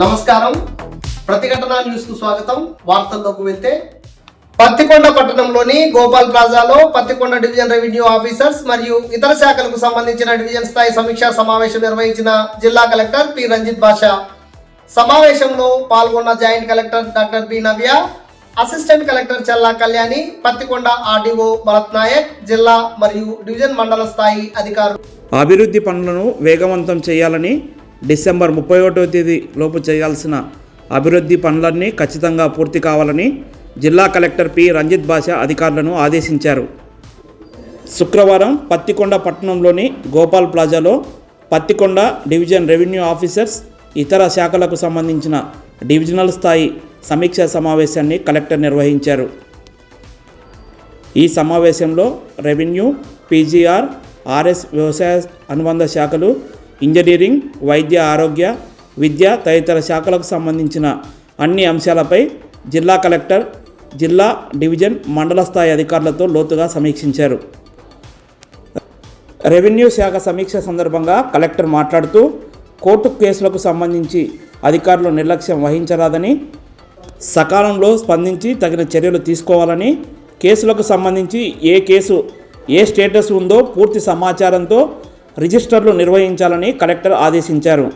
నమస్కారం. ప్రతిఘటన న్యూస్కు స్వాగతం. వార్తల్లోకి వెళ్తే పత్తికొండ పట్టణంలోని గోపాల్ ప్లాజాలో పత్తికొండ డివిజన్ రెవెన్యూ ఆఫీసర్స్ మరియు ఇతర శాఖలకు సంబంధించిన డివిజన్ స్థాయి సమీక్షా సమావేశం నిర్వహించిన జిల్లా కలెక్టర్ పి. రంజిత్ బాషా. సమావేశంలో పాల్గొన్న joint collector doctor B Navya assistant collector Challa Kalyani Pattikonda RDO Bharat Nayak జిల్లా మరియు డివిజన్ మండల స్థాయి అధికారులు. అభివృద్ధి పనులను వేగవంతం చేయాలని డిసెంబర్ ముప్పై ఒకటో తేదీ లోపు చేయాల్సిన అభివృద్ధి పనులన్నీ ఖచ్చితంగా పూర్తి కావాలని జిల్లా కలెక్టర్ పి. రంజిత్ భాష అధికారులను ఆదేశించారు. శుక్రవారం పత్తికొండ పట్టణంలోని గోపాల్ ప్లాజాలో పత్తికొండ డివిజన్ రెవెన్యూ ఆఫీసర్స్ ఇతర శాఖలకు సంబంధించిన డివిజనల్ స్థాయి సమీక్షా సమావేశాన్ని కలెక్టర్ నిర్వహించారు. ఈ సమావేశంలో రెవెన్యూ పీజీఆర్ ఆర్ఎస్ వ్యవసాయ అనుబంధ శాఖలు ఇంజనీరింగ్ వైద్య ఆరోగ్య విద్య తదితర శాఖలకు సంబంధించిన అన్ని అంశాలపై జిల్లా కలెక్టర్ జిల్లా డివిజన్ మండల స్థాయి అధికారులతో లోతుగా సమీక్షించారు. రెవెన్యూ శాఖ సమీక్ష సందర్భంగా కలెక్టర్ మాట్లాడుతూ కోర్టు కేసులకు సంబంధించి అధికారులు నిర్లక్ష్యం వహించరాదని సకాలంలో స్పందించి తగిన చర్యలు తీసుకోవాలని కేసులకు సంబంధించి ఏ కేసు ఏ స్టేటస్ ఉందో పూర్తి సమాచారంతో రిజిస్టర్లు నిర్వహించాలని కలెక్టర్ ఆదేశించారు.